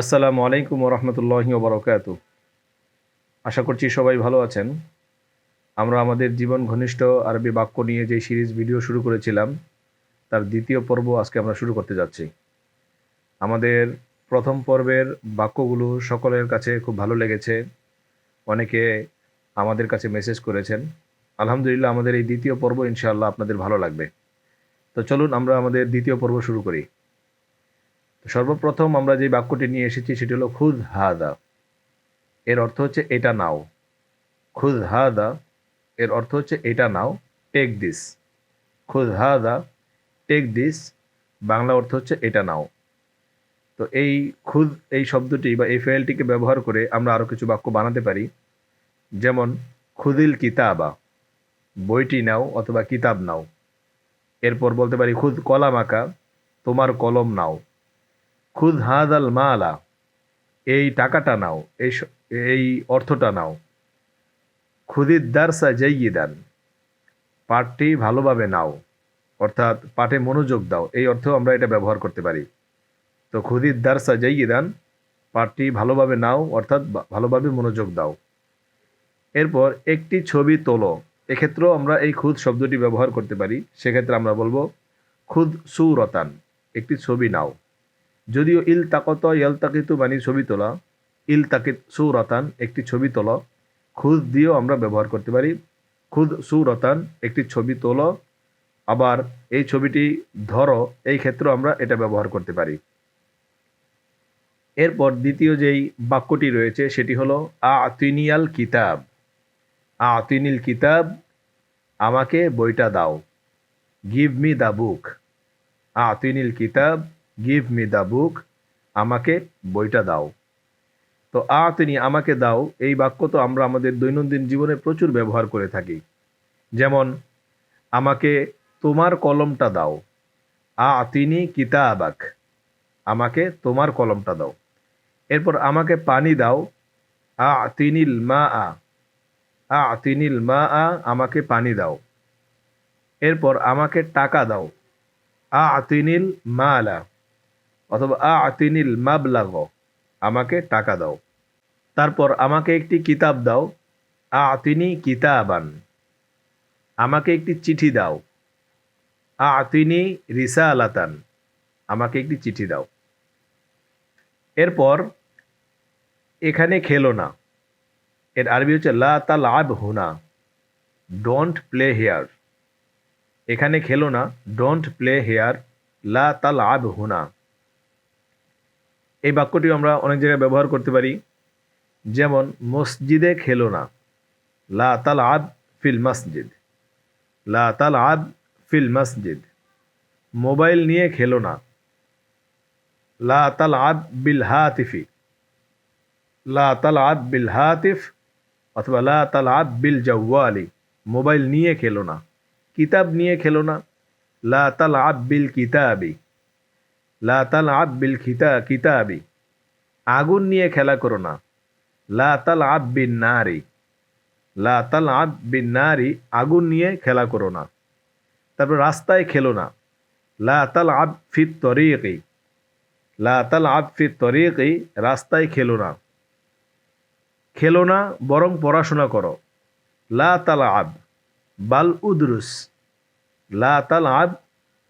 আসসালামু আলাইকুম রহমতুল্লাহি ওবরকাত আশা করছি সবাই ভালো আছেন। আমরা আমাদের জীবন ঘনিষ্ঠ আরবি বাক্য নিয়ে যে সিরিজ ভিডিও শুরু করেছিলাম, তার দ্বিতীয় পর্ব আজকে আমরা শুরু করতে যাচ্ছি। আমাদের প্রথম পর্বের বাক্যগুলো সকলের কাছে খুব ভালো লেগেছে। অনেকে আমাদের কাছে মেসেজ করেছেন। আলহামদুলিল্লাহ, আমাদের এই দ্বিতীয় পর্ব ইনশাআল্লাহ আপনাদের ভালো লাগবে। তো চলুন আমরা আমাদের দ্বিতীয় পর্ব শুরু করি। সর্বপ্রথম আমরা যে বাক্যটি নিয়ে এসেছি সেটি হলো খুদ হাদা। এর অর্থ হচ্ছে এটা নাও। খুদ হাদা, এর অর্থ হচ্ছে এটা নাও টেক দিস খুদ হাদা টেক দিস বাংলা অর্থ হচ্ছে এটা নাও। তো এই খুদ, এই শব্দটি বা এই ফেলটিকে ব্যবহার করে আমরা আরও কিছু বাক্য বানাতে পারি। যেমন, খুদিল কিতাবা, বইটি নাও অথবা কিতাব নাও। এরপর বলতে পারি, খুদ কলাম আঁকা তোমার কলম নাও। খুদ হাদাল মালা, এই টাকাটা নাও, এই এই অর্থটা নাও। খুদির দারসা জাইয়িদান, পাঠটি ভালোভাবে নাও, অর্থাৎ পাঠে মনোযোগ দাও, এই অর্থেও আমরা এটা ব্যবহার করতে পারি। তো খুদির দারসা জাইয়িদান, পাঠটি ভালোভাবে নাও, অর্থাৎ ভালোভাবে মনোযোগ দাও। এরপর একটি ছবি তোলো, এক্ষেত্রেও আমরা এই খুদ শব্দটি ব্যবহার করতে পারি, সেক্ষেত্রে আমরা বলব খুদ সুরতান, একটি ছবি নাও। যদিও ইল তাকত ইয়াল তাকিতু মানে ছবি তোলা, ইল তাকিত সুরতান একটি ছবি তোলা, খুদ দিয়েও আমরা ব্যবহার করতে পারি। খুদ সুরতান একটি ছবি তোলো, আবার এই ছবিটি ধরো, এই ক্ষেত্রেও আমরা এটা ব্যবহার করতে পারি। এরপর দ্বিতীয় যেই বাক্যটি রয়েছে, সেটি হলো আ তিনিয়াল কিতাব। আ তিনিল কিতাব, আমাকে বইটা দাও। Give me the book. আ তিনিল কিতাব গিভ মি দ্য বুক আমাকে বইটা দাও। তো আ তিনি আমাকে দাও, এই বাক্য তো আমরা আমাদের দৈনন্দিন জীবনে প্রচুর ব্যবহার করে থাকি। যেমন, আমাকে তোমার কলমটা দাও। আ তিনি কিতা কিতাবাক, আমাকে তোমার কলমটা দাও। এরপর আমাকে পানি দাও। আ তিনিল মা আ আ তিনিল মা আ, আমাকে পানি দাও। এরপর আমাকে টাকা দাও। আ তিনিল মালা অথবা আ তিনিল মাবলাগ, আমাকে টাকা দাও। তারপর আমাকে একটি কিতাব দাও আ তিনি কিতাবান, আমাকে একটি চিঠি দাও। আ তিনি রিসালাতান, আমাকে একটি চিঠি দাও। এরপর এখানে খেলো না। এর আরবি হচ্ছে, লা তাল আব হুনা, ডোন্ট প্লে হেয়ার। এখানে খেলো না, ডোন্ট প্লে হেয়ার। লা তাল আব হুনা এই বাক্যটি আমরা অনেক জায়গায় ব্যবহার করতে পারি। যেমন, মসজিদে খেলো না। লা তাল আব ফিল মসজিদ। লা তাল আব ফিল মসজিদ। মোবাইল নিয়ে খেলো না। লা তাল আব বিল হাতিফি। লা তাল আব বিল হাতিফ। অথবা, লা তাল আব বিল জওয়ালি। মোবাইল নিয়ে খেলো না। কিতাব নিয়ে খেলো না? লা তাল আব বিল কিতাবি। লা তাল আব বিল খিতা, কিতাবি। আগুন নিয়ে খেলা করো না। লা তাল আব বিন নারী। লা তাল আব বিন নারী, আগুন নিয়ে খেলা করো না। তারপর রাস্তায় খেলো না। লা তাল আব ফিত তরিকি। লা তাল আব ফিত তরিকি, রাস্তায় খেলো না। খেলো না, বরং পড়াশোনা করো। লা তাল আব বাল উদরুস। লা তাল আব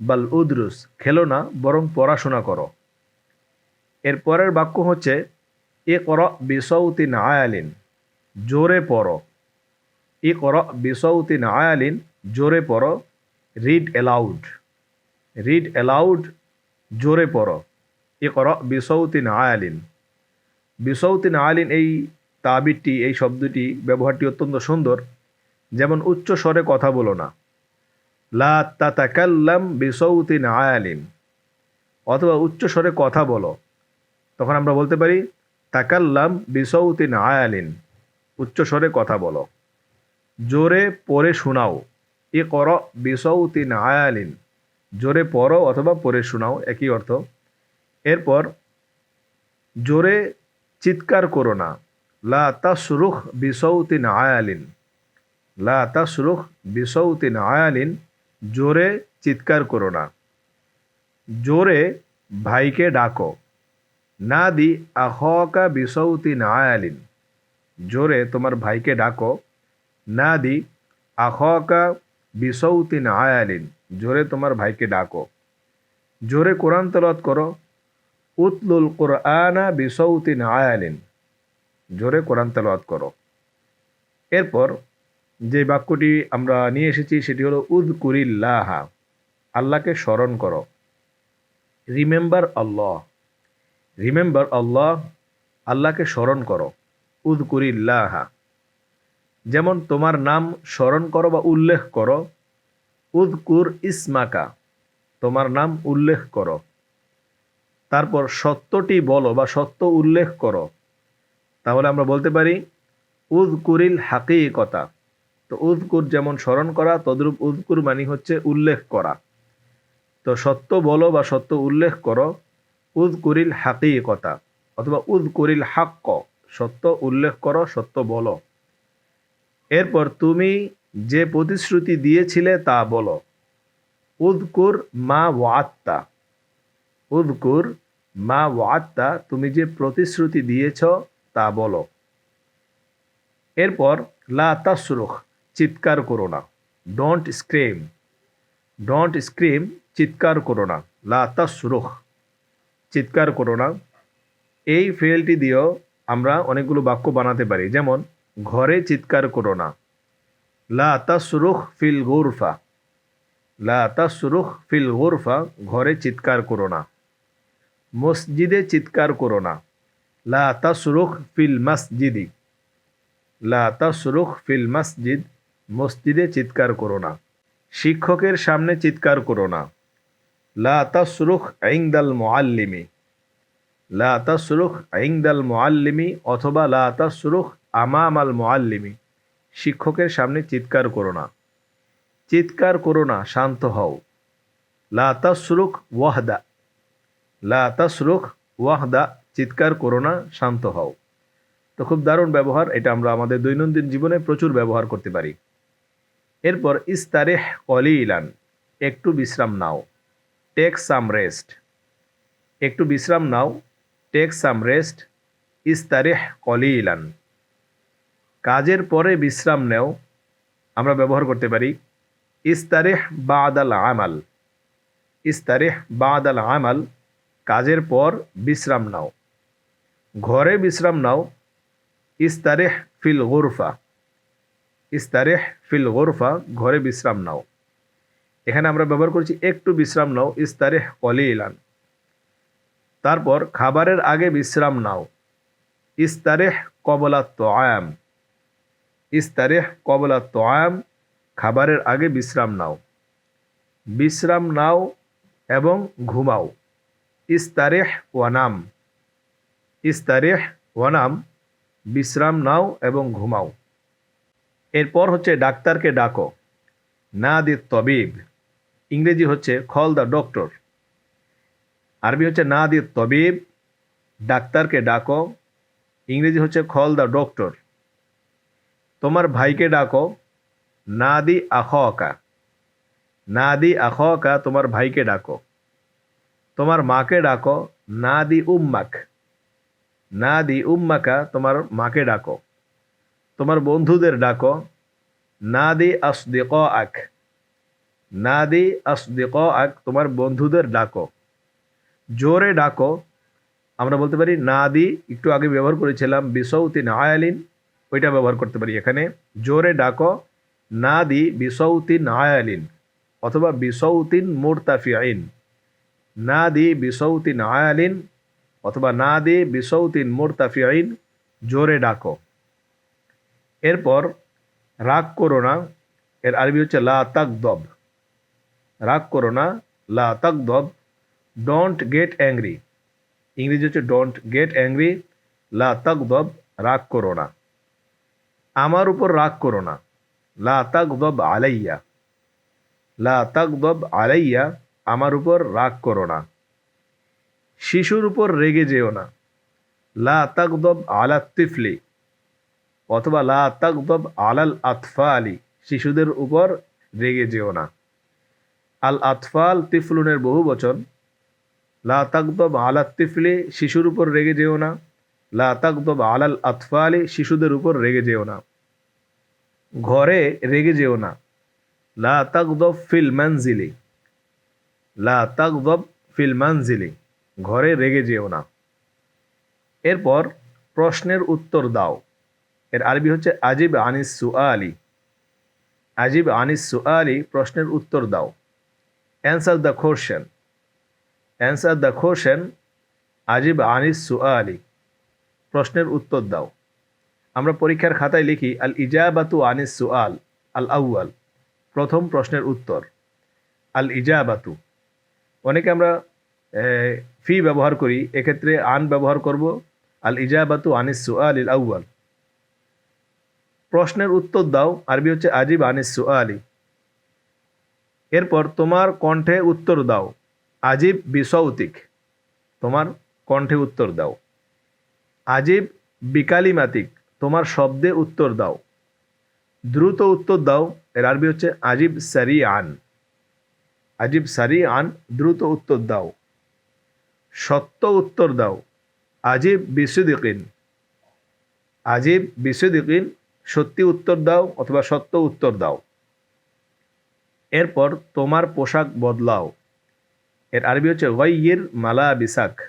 বাল উদরুস, খেলো না, বরং পড়াশোনা করো। এর পরের বাক্য হচ্ছে এ কর বিসৌতিন আয়ালিন জোরে পড়ো। ই কর বিসৌতিন আয়ালিন জোরে পড়ো। রিড অ্যালাউড রিড অ্যালাউড জোরে পড়ো। ই কর বিসৌতিন আয়ালিন বিসৌতিন আয়ালিন এই তাবিরটি, এই শব্দটি, ব্যবহারটি অত্যন্ত সুন্দর। যেমন উচ্চ স্বরে কথা বলো না। লা বিসৌতিন আয়ালিন অথবা উচ্চ স্বরে কথা বলো। তখন আমরা বলতে পারি, তাকাল্লাম বিসৌতিন আয়ালিন উচ্চ স্বরে কথা বলো। জোরে পড়ে শোনাও। এ কর বিসৌতিন আয়ালিন জোরে পড়ো অথবা পড়ে শোনাও, একই অর্থ। এরপর, জোরে চিৎকার করো না। লা তাসরুখ বিসৌতিন আয়ালিন লা তাসরুখ বিসৌতিন আয়ালিন জোরে চিৎকার করো না। জোরে ভাইকে ডাকো। নাদি আহকা বিসৌতিন আয়ালিন জোরে তোমার ভাইকে ডাকো। নাদি আহকা বিসৌতিন আয়ালিন জোরে তোমার ভাইকে ডাকো। জোরে কোরআন তেলাওয়াত করো। উতলুল কোরআনা বিসৌতিন আয়ালিন জোরে কোরআন তেলাওয়াত করো। এরপর যে বাক্যটি আমরা নিয়ে এসেছি সেটি হলো উদ কুরিল্লাহা আল্লাহকে স্মরণ করো। রিমেম্বার আল্লাহ রিমেম্বার আল্লাহ আল্লাহকে স্মরণ করো। উদ কুরিল্লাহা যেমন তোমার নাম স্মরণ করো বা উল্লেখ করো। উদকুর ইসমাকা তোমার নাম উল্লেখ করো। তারপর সত্যটি বলো বা সত্য উল্লেখ করো। তাহলে আমরা বলতে পারি উদ উদকুরিল হাকিকতা তো উদকুর যেমন স্মরণ করা, তদ্রূপ উদকুর মানে হচ্ছে উল্লেখ করা। তো সত্য বলো বা সত্য উল্লেখ করো উদকুরিল হাকিকতা অথবা উদকুরিল হাক্ক, সত্য উল্লেখ করো, সত্য বলো। এরপর তুমি যে প্রতিশ্রুতি দিয়েছিলে তা বলো। উদকুর মা ওয়াত্তা উদকুর মা ওয়াত্তা, তুমি যে প্রতিশ্রুতি দিয়েছ তা বলো। এরপর লা তাসরুখ চিৎকার করো না। ডোন্ট স্ক্রিম ডোন্ট স্ক্রিম চিৎকার করো না। লা তাসরুখ। চিৎকার করো না। এই ফেলটি দিয়েও আমরা অনেকগুলো বাক্য বানাতে পারি। যেমন, ঘরে চিৎকার করো না। লা তাসরুখ ফিল গুরফা। লা তাসরুখ ফিল গুরফা, ঘরে চিৎকার করো না। মসজিদে চিৎকার করো না। লা তাসরুখ ফিল মসজিদি। লা তাসরুখ ফিল মসজিদ। মসজিদে চিৎকার করো না। শিক্ষকের সামনে চিৎকার করো না। লা আইংদাল মোয়াল্লিমি লা আইংদাল মোয়াল্লিমি অথবা লা তাসরুখ আমাম আল মোয়াল্লিমি শিক্ষকের সামনে চিৎকার করো না। চিৎকার করো না, শান্ত হও। লা ওয়াহদা। লা ওয়াহদা, চিৎকার করো না, শান্ত হও। তো খুব দারুণ ব্যবহার, এটা আমরা আমাদের দৈনন্দিন জীবনে প্রচুর ব্যবহার করতে পারি। এরপর, ইস্তারেহ কলিলান, একটু বিশ্রাম নাও, টেক সাম রেস্ট, একটু বিশ্রাম নাও, টেক সাম রেস্ট, ইস্তারেহ কলিলান, কাজের পরে বিশ্রাম নেও। আমরা ব্যবহার করতে পারি, ইস্তারেহ বাদাল আমাল, ইস্তারেহ বাদাল আমাল, কাজের পর বিশ্রাম নাও, ঘরে বিশ্রাম নাও, ইস্তারেহ ফিল গোরফা। ইস্তারেহ ফিল গোরফা, ঘরে বিশ্রাম নাও। এখানে আমরা ব্যবহার করছি একটু বিশ্রাম নাও, ইস্তারেহ কলিলান। তারপর খাবারের আগে বিশ্রাম নাও। ইস্তারেহ কবলা তোয়াম। ইস্তারেহ কবলা তোয়াম, খাবারের আগে বিশ্রাম নাও। বিশ্রাম নাও এবং ঘুমাও। ইস্তারেহ ওয়ানাম। ইস্তারেহ ওয়ানাম, বিশ্রাম নাও এবং ঘুমাও। এরপর হচ্ছে ডাক্তারকে ডাকো। না দি তবিব। ইংরেজি হচ্ছে খল দ্য ডক্টর আরবি হচ্ছে না দি তবিব। ডাক্তারকে ডাকো। ইংরেজি হচ্ছে খল দ্য ডক্টর তোমার ভাইকে ডাকো। না দি আখকা না দি আখকা তোমার ভাইকে ডাকো। তোমার মাকে ডাকো। না দি উম্মাক। না দি উম্মাকা, তোমার মাকে ডাকো। তোমার বন্ধুদের ডাকো। না দি আসদিক আক না দি আসদিক আক তোমার বন্ধুদের ডাকো। জোরে ডাকো। আমরা বলতে পারি না দি একটু আগে ব্যবহার করেছিলাম বিসৌতি আয়ালিন, ওইটা ব্যবহার করতে পারি এখানে। জোরে ডাকো না দি বিসৌতিন আয়ালিন, অথবা বিসৌতিন মুরতাফিআইন না দি বিসৌতিন আয়ালিন, অথবা না দি বিসৌতিন মুরতাফিআইন জোরে ডাকো। এরপর রাগ করো না, এর আরবি হচ্ছে লা তাকদব রাগ করো না, লা তাকদব ডোন্ট গেট অ্যাংরি ইংরেজি হচ্ছে ডোন্ট গেট অ্যাংরি লা তাকদব রাগ করো না। আমার উপর রাগ করো না। লা তাকদব আলাইয়া। লা তাকদব আলাইয়া, আমার উপর রাগ করো না। শিশুর উপর রেগে যেও না। লা তাকদব আলা তিফলি। অথবা লা তাকদব আলাল আতফালি, শিশুদের উপর রেগে যেও না। আল আতফাল তিফলুনের বহু বচন। লা তাকদব আলা তিফলি, শিশুর উপর রেগে যেও না। লা তাকদব আলাল আতফালি, শিশুদের উপর রেগে যেও না। ঘরে রেগে যেও না। লা তাকদব ফিল মানজিলি। লা তাকদব ফিল মানজিলি, ঘরে রেগে যেও না। এরপর প্রশ্নের উত্তর দাও। এর আরবি হচ্ছে আজিব আনিস সুআলি। আজিব আনিস সুআলি প্রশ্নের উত্তর দাও। Answer the question answer the question আজিব আনিস সুআলি। প্রশ্নের উত্তর দাও। আমরা পরীক্ষার খাতায় লিখি, আল ইজাবাতু আনিস সুআল, আল আউয়াল। প্রথম প্রশ্নের উত্তর, আল ইজাবাতু। অনেকে আমরা ফি ব্যবহার করি, এক্ষেত্রে আন ব্যবহার করব, আল ইজাবাতু আনিস সুআল ইল আউয়াল। প্রশ্নের উত্তর দাও। আরবি হচ্ছে আজিব আনিস সুআলি। এরপর তোমার কণ্ঠে উত্তর দাও। আজিব বিসৌতিক। তোমার কণ্ঠে উত্তর দাও। আজিব বিকালিমাতিক। তোমার শব্দে উত্তর দাও। দ্রুত উত্তর দাও। এর আরবি হচ্ছে আজিব সারি আন আজিব সারি আন দ্রুত উত্তর দাও। সত্য উত্তর দাও। আজিব বিশুদিকিন আজিব বিশুদিকিন সত্যি উত্তর দাও অথবা সত্য উত্তর দাও। এরপর তোমার পোশাক বদলাও। এর আরবি হচ্ছে গইয়ের মালা বিসাক।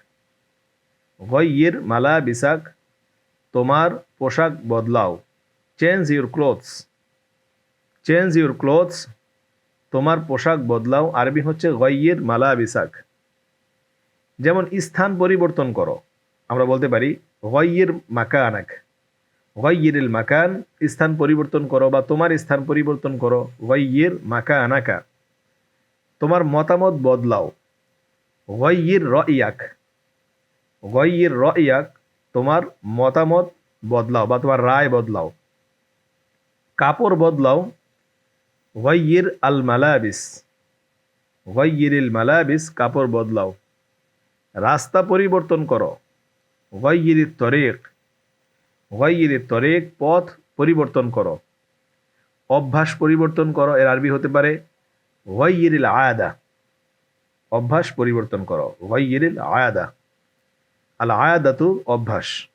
গইয়ের মালা বিসাক, তোমার পোশাক বদলাও। Change your clothes change your clothes তোমার পোশাক বদলাও। আরবি হচ্ছে গইয়ের মালা বিসাক। যেমন স্থান পরিবর্তন করো। আমরা বলতে পারি গইয়ের মাকানাক। গইয়ের মাকান স্থান পরিবর্তন করো বা তোমার স্থান পরিবর্তন করো গইয়ের মাকা আনাকা তোমার মতামত বদলাও। গইয়ের র ইয়াক গইয়ের র ইয়াক তোমার মতামত বদলাও বা তোমার রায় বদলাও। কাপড় বদলাও। গইয়ের আল মালাবিস। গইয়ের ইল মালাবিস কাপড় বদলাও। রাস্তা পরিবর্তন করো। গইয়ের তরেক। গইয়ের তরেক, পথ পরিবর্তন করো। অভ্যাস পরিবর্তন করো, এর আরবি হতে পারে গইয়েরিল আয়াদা। অভ্যাস পরিবর্তন করো গইয়েরিল আয়াদা। আল আয়াদাতু অভ্যাস।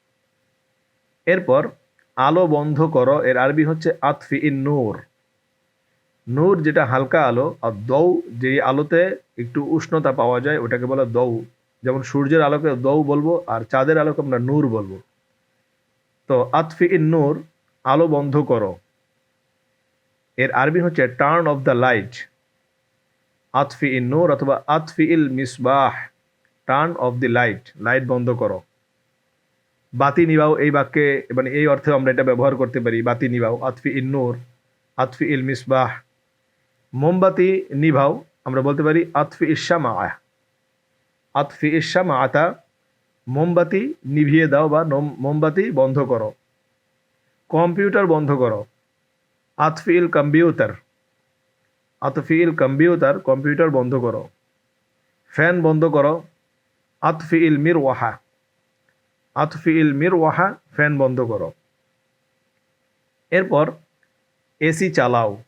এরপর আলো বন্ধ করো, এর আরবি হচ্ছে আতফি ইন নূর। নূর যেটা হালকা আলো, আর দৌ যে আলোতে একটু উষ্ণতা পাওয়া যায়, ওটাকে বলা দৌ। যেমন সূর্যের আলোকে দৌ বলব, আর চাঁদের আলোকে আমরা নূর বলব। তো আতফি ইন নূর, আলো বন্ধ করো। এর আরবি হচ্ছে টার্ন অফ দ্য লাইট আতফি ইন নূর অথবা আতফি ইল Misbah. Turn off the light light বন্ধ করো। বাতি নিবাও এই বাক্যে মানে এই অর্থে আমরা এটা ব্যবহার করতে পারি, বাতি নিবাও, আতফি ইন নূর, আতফি ইল মিসবাহ। মোমবাতি নিভাও, আমরা বলতে পারি আতফি ইসামা আহ আতফি ইসামা আতা মোমবাতি নিভিয়ে দাও বা মোমবাতি বন্ধ করো। কম্পিউটার বন্ধ করো। আতফিল কম্পিউটার। আতফিল কম্পিউটার কম্পিউটার বন্ধ করো। ফ্যান বন্ধ করো। আতফিল মির ওয়াহা আতফিল মির ওয়াহা ফ্যান বন্ধ করো। এরপর এসি চালাও।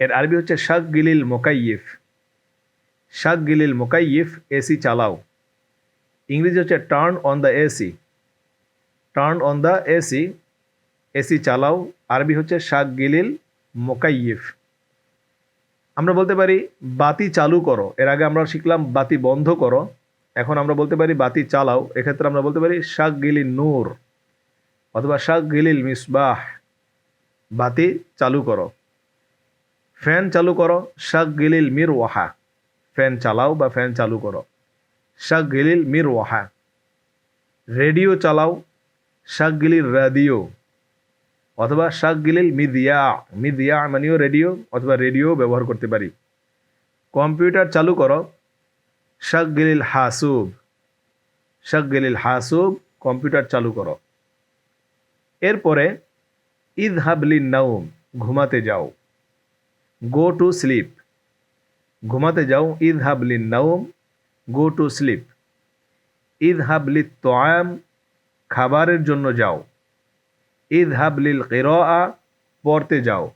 এর আরবি হচ্ছে শাক গিলিল মোকাইফ শাক গিলিল মোকাইফ এসি চালাও। ইংরেজি হচ্ছে turn on the AC turn on the AC AC চালাও। আরবি হচ্ছে শাক গিলিল মোকাইফ আমরা বলতে পারি, বাতি চালু করো। এর আগে আমরা শিখলাম বাতি বন্ধ করো। এখন আমরা বলতে পারি, বাতি চালাও। এক্ষেত্রে আমরা বলতে পারি, শাক গিলিল নূর অথবা শাক গিলিল মিসবাহ। বাতি চালু করো। ফ্যান চালু করো, শাক গিলিল মির ওয়াহা ফ্যান চালাও বা ফ্যান চালু করো। শাক গিলিল মির ওয়াহা রেডিও চালাও শাক গিলিল রাদিও অথবা শাক গিলিল মিদিয়া। মিদিয়া মানেও রেডিও অথবা রেডিও ব্যবহার করতে পারি। কম্পিউটার চালু করো শাক গিলিল হাসুব। শাক গিলিল হাসুব, কম্পিউটার চালু করো। এরপরে ঈদ হাবলি নাউম ঘুমাতে যাও। Go to sleep. ঘুমাতে যাও ঈদ হাবলি নাউম গো টু স্লিপ ঈদ হাবলি তোয়াম, খাবারের জন্য যাও। ঈদ হাবলিল কেরআ, পড়তে যাও।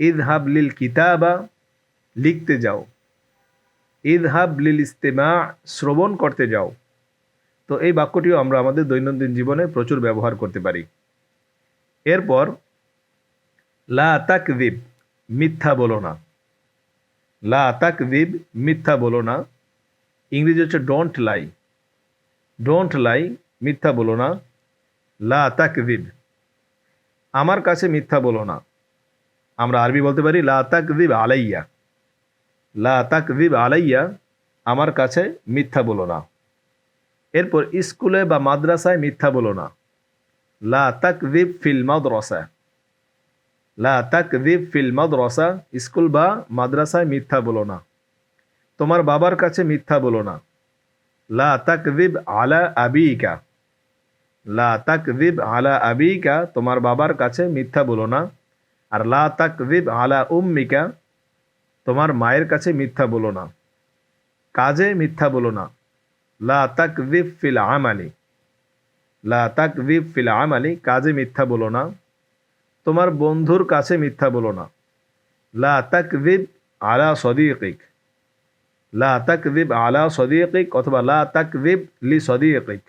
ঈদ হাবলিল কিতাবা, লিখতে যাও। ইদহাব লিল ইস্তেমা, শ্রবণ করতে যাও। তো এই বাক্যটিও আমরা আমাদের দৈনন্দিন জীবনে প্রচুর ব্যবহার করতে পারি। এরপর, লা তাকদিব মিথ্যা বলো না। লা তাকদিব মিথ্যা বলো না। ইংরেজি হচ্ছে ডোন্ট লাই ডোন্ট লাই মিথ্যা বলো না। লা তাকদিব। আমার কাছে মিথ্যা বলো না। আমরা আরবি বলতে পারি, লা তাক তাকদিব আলাইয়া। লা তাকদিব আলাইয়া, আমার কাছে মিথ্যা বলো না। এরপর স্কুলে বা মাদ্রাসায় মিথ্যা বলো না। লা তাকদিব ফিল মাদ্রাসা। লা তাকদিব ফিল মাদ্রাসা, স্কুল বা মাদ্রাসায় মিথ্যা বলো না। তোমার বাবার কাছে মিথ্যা বলো না। লা তাকদিব আলা আবিকা। লা তাকদিব আলা আবিকা, তোমার বাবার কাছে মিথ্যা বলো না। আর লা তাকদিব আলা উম্মিকা, তোমার মায়ের কাছে মিথ্যা বলো না। কাজে মিথ্যা বলো না। লা তাকদিব ফিল আমালি। লা তাকদিব ফিল আমালি, কাজে মিথ্যা বলো না। তোমার বন্ধুর কাছে মিথ্যা বলো না। লা তাকদিব আলা সদিকিক। লা আলা সদিকিক অথবা লা তাকদিব লি সদিকিক।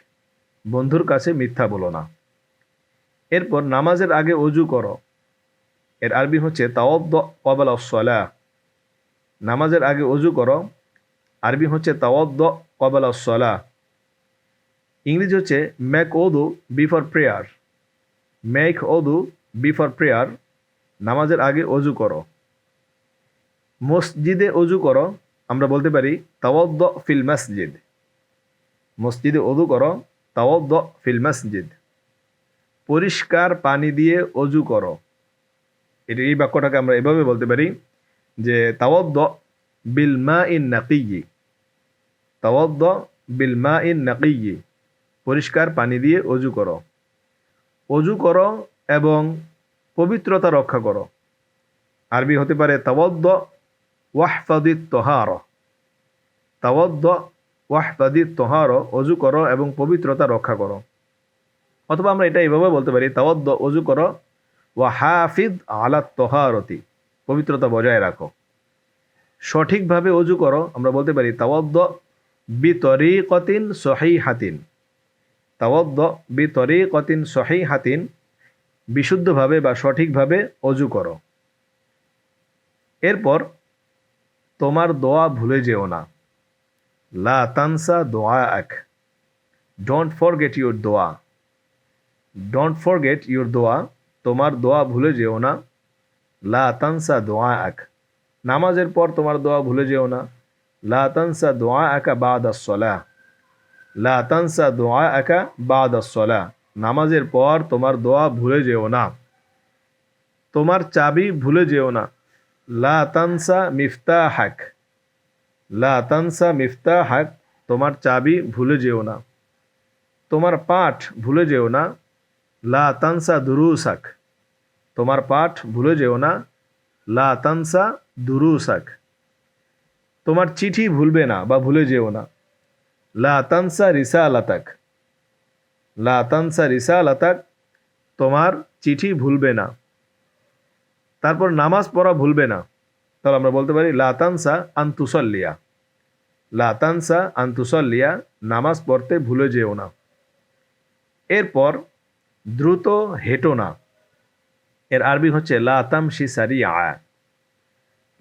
বন্ধুর কাছে মিথ্যা বলো না। এরপর নামাজের আগে অজু করো। এর আরবি হচ্ছে তাওয়াদ্দ কবাল সলা। নামাজের আগে অজু করো। আরবি হচ্ছে তাওয়াদ্দ কবাল সলা। ইংরেজি হচ্ছে ম্যাক ওদু বিফর প্রেয়ার মেক ওদু বিফর প্রেয়ার নামাজের আগে অজু করো। মসজিদে অজু করো। আমরা বলতে পারি, তাওয়াদ্দ ফিল মসজিদ। মসজিদে অজু করো, তাওয়াদ্দ ফিল মসজিদ। পরিষ্কার পানি দিয়ে অজু করো। এটা এই বাক্যটাকে আমরা এভাবে বলতে পারি যে, তাওয়াদ্দ বিল মা ইন নাকিয়ি তাওয়াদ্দ বিল মা ইন নাকিয়ি পরিষ্কার পানি দিয়ে অজু করো। অজু করো এবং পবিত্রতা রক্ষা করো। আরবি হতে পারে, তাওয়াদ্দ ওয়াহফাদিত তোহার। তাওয়াদ্দ ওয়াহফাদিত তোহার, অজু করো এবং পবিত্রতা রক্ষা করো। অথবা আমরা এটা এইভাবে বলতে পারি, তাওয়াদ্দ, অজু করো ওয়া হাফিদ আলা তোহারতি, পবিত্রতা বজায় রাখো। সঠিকভাবে অজু করো, আমরা বলতে পারি, তাওয়াদ্দ বি তরিকতিন সহি হাতিন তাওয়াদ্দ বি কতিন সহি হাতিন বিশুদ্ধভাবে বা সঠিকভাবে অজু করো। এরপর তোমার দোয়া ভুলে যেও না। লা তানসা দোয়া এক ডোন্ট ফরগেট ইউর দোয়া। ডোন্ট ফরগেট ইউর দোয়া। তোমার দোয়া ভুলে যেও না। লা তানসা দোয়া এক নামাজের পর তোমার দোয়া ভুলে যেও না। লা তানসা দোয়া একা বাদ আসলা লা তানসা দোয়া একা বাদ আসলা নামাজের পর তোমার দোয়া ভুলে যেও না। তোমার চাবি ভুলে যেও না। লা তানসা মিফতা হাক লা তানসা মিফতা হাক তোমার চাবি ভুলে যেও না। তোমার পাঠ ভুলে যেও না। লা তানসা দুরুসাক, তোমার পাঠ ভুলে যেও না। লা তানসা দুরুসাক, তোমার চিঠি ভুলবে না বা ভুলে যেও না। লা তানসা রিসালাতাক, লা তানসা রিসালাতাক, তোমার চিঠি ভুলবে না। তারপর নামাজ পড়া ভুলবে না। তাহলে আমরা বলতে পারি লাতানসা আন্তুসল্লিয়া লাতানসা আন্তুসল্লিয়া নামাজ পড়তে ভুলে যেও না। এরপর, দ্রুত হেঁটো না। এর আরবি হচ্ছে লাতামশি সারি আয়া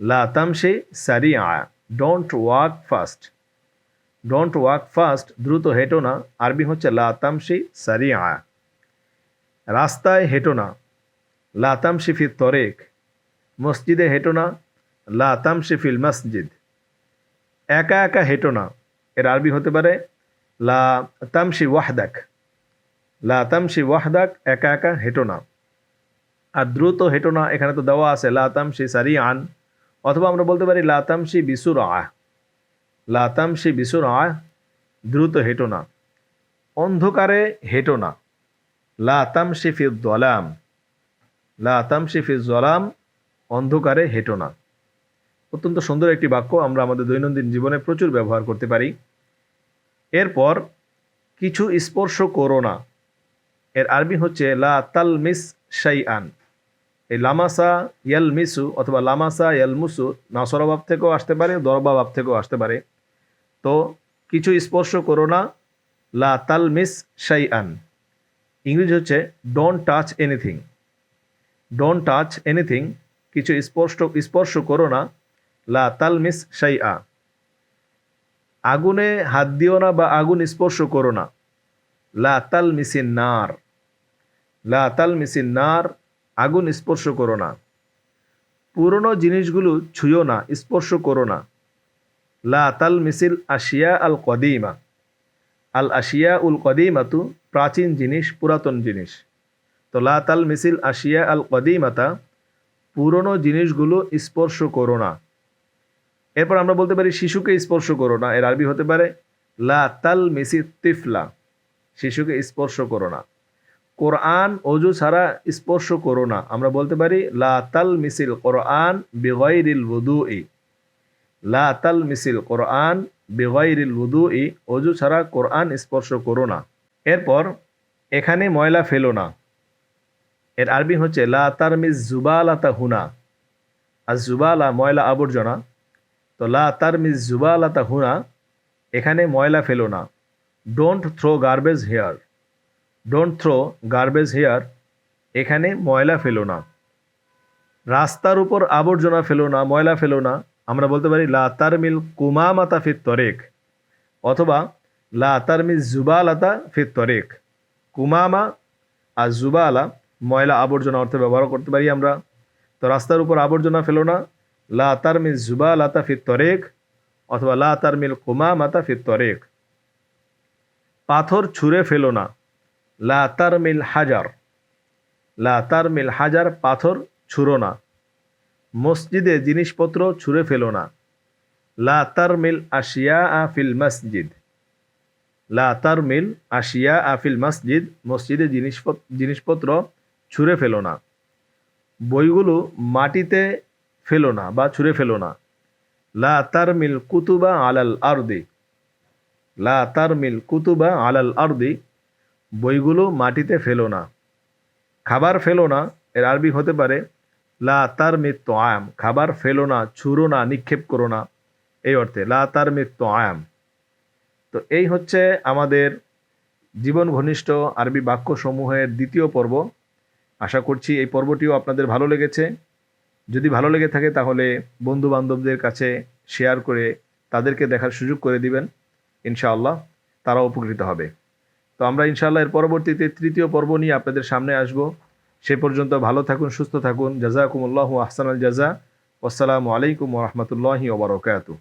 লাতামশি সারি আয়া don't walk fast don't walk fast দ্রুত হেঁটো না। আরবি হচ্ছে লাতামশি সারি আয়া রাস্তায় হেঁটো না। লাতামশি ফি তরেক। মসজিদে হেঁটো না লাতামশি ফিল মসজিদ। একা একা হেঁটো না, এর আরবি হতে পারে, লা তামশি ওয়াহদাক। লা তামশি ওয়াহদাক, একা একা হেঁটো না। আর দ্রুত হেঁটো না, এখানে তো দেওয়া আছে, লা তামশি সারি আন অথবা আমরা বলতে পারি, লা তামশি বিসুর আহ লা তামশি বিসুর আহ দ্রুত হেঁটো না। অন্ধকারে হেঁটো না। লা তামশি ফি দলাম। লা তামশি ফি জলাম অন্ধকারে হেঁটো না। অত্যন্ত সুন্দর একটি বাক্য আমরা আমাদের দৈনন্দিন জীবনে প্রচুর ব্যবহার করতে পারি। এরপর, কিছু স্পর্শ করো না। এর আরবি হচ্ছে, লা তাল মিস শাই আন এই লামাসা ইয়াল মিসু অথবা লামাসা ইয়াল মুসু নাসরবাব থেকেও আসতে পারে দরবাব থেকেও আসতে পারে। তো, কিছু স্পর্শ করো না। লা তাল মিস শাই আন ইংরেজি হচ্ছে don't touch anything don't touch anything কিছু স্পর্শ স্পর্শ করো না। লা তাল মিস শাই আ আগুনে হাত দিও না বা আগুন স্পর্শ করো না। লা তাল মিসিন নার। লা তাল মিসিন নার, আগুন স্পর্শ করো না। পুরনো জিনিসগুলো ছুঁয়ো না, স্পর্শ করো না। লা তাল মিসিল আশিয়া আল কদিমা। আল আশিয়া উল কদিমাতু প্রাচীন জিনিস, পুরাতন জিনিস। তো লা তাল মিসিল আশিয়া আল কদিমাতা পুরনো জিনিসগুলো স্পর্শ করো না। এরপর আমরা বলতে পারি, শিশুকে স্পর্শ করো না। এর আরবি হতে পারে, লা তাল মিসি তিফলা, শিশুকে স্পর্শ করো না। কোরআন অজু ছাড়া স্পর্শ করো না। আমরা বলতে পারি, লা তাল মিসিল কোরআন বেগৈরিল উদু ই লা তাল মিসিল কোরআন বেগৈরিল উদু ই অজু ছাড়া কোরআন স্পর্শ করো না। এরপর, এখানে ময়লা ফেলো না। এর আরবি হচ্ছে, লা তার মিস জুবালাতা হুনা। আর জুবালা ময়লা আবর্জনা। তো লা তার মিস জুবালাতা হুনা, এখানে ময়লা ফেলো না। Don't throw garbage here don't throw garbage here এখানে ময়লা ফেলো না। রাস্তার উপর আবর্জনা ফেলো না, ময়লা ফেলো না। আমরা বলতে পারি, লা তারমিল কুমামাতা ফিত তরেক। অথবা, লা তারমিল জুবালাতা ফিত তরেক। কুমামা আর জুবালা ময়লা আবর্জনা অর্থে ব্যবহার করতে পারি আমরা। তো রাস্তার উপর আবর্জনা ফেলো না। লা তারমিল জুবালাতা ফিত তরেক, অথবা লা তার মিল কুমা মাতা ফিত তরেক। পাথর ছুঁড়ে ফেলো না। লা তার মিল হাজার, লা তার মিল হাজার পাথর ছুঁড়ো না। মসজিদে জিনিসপত্র ছুঁড়ে ফেলো না। লা তার মিল আশিয়া আফিল মসজিদ, লা তার মিল আশিয়া আফিল মসজিদ। মসজিদে জিনিসপত্র জিনিসপত্র ছুঁড়ে ফেলো না। বইগুলো মাটিতে ফেলো না বা ছুঁড়ে ফেলো না। লা তারমিল কুতুবা আলাল আরদি। লা তারমিল কুতুবা আলাল আরদি। বইগুলো মাটিতে ফেলো না। খাবার ফেলো না, এর আরবি হতে পারে, লা তার মৃত্যু আয়াম খাবার ফেলো না, ছুঁড়ো না, নিক্ষেপ করো না। এই অর্থে, লা তার মৃত্যু আয়াম তো এই হচ্ছে আমাদের জীবন ঘনিষ্ঠ আরবি বাক্যসমূহের দ্বিতীয় পর্ব। আশা করছি এই পর্বটিও আপনাদের ভালো লেগেছে। যদি ভালো লেগে থাকে তাহলে বন্ধু বান্ধবদের কাছে শেয়ার করে তাদেরকে দেখার সুযোগ করে দিবেন, ইনশাআল্লাহ তারা উপকৃত হবে। তো আমরা ইনশাআল্লাহ এর পরবর্তীতে তৃতীয় পর্ব নিয়ে আপনাদের সামনে আসব। সে পর্যন্ত ভালো থাকুন, সুস্থ থাকুন। জাজাকুমুল্লাহ আহসান আল জাজা। আসসালামু আলাইকুম রহমতুল্লাহি ওবরকাতু